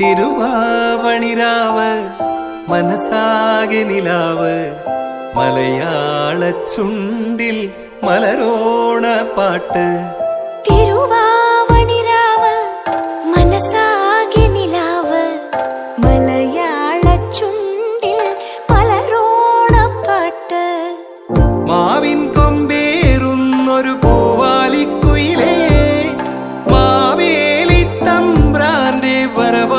തിരുവാവണിരാവ് മനസാകെ നിലാവ് മലയാള ചുണ്ടിൽ മലരോണ പാട്ട്. തിരുവാവണിരാവ് മനസ്സാകെ നിലാവ് മലയാള ചുണ്ടിൽ പാട്ട്. മാവിൻ കൊമ്പേറുന്നൊരു പൂവാലിക്കുയിലേ മാവേലി തമ്പ്രാന്റെ ചൊല്ല്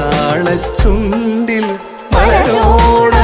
താളച്ചുണ്ടിൽ മലരോണ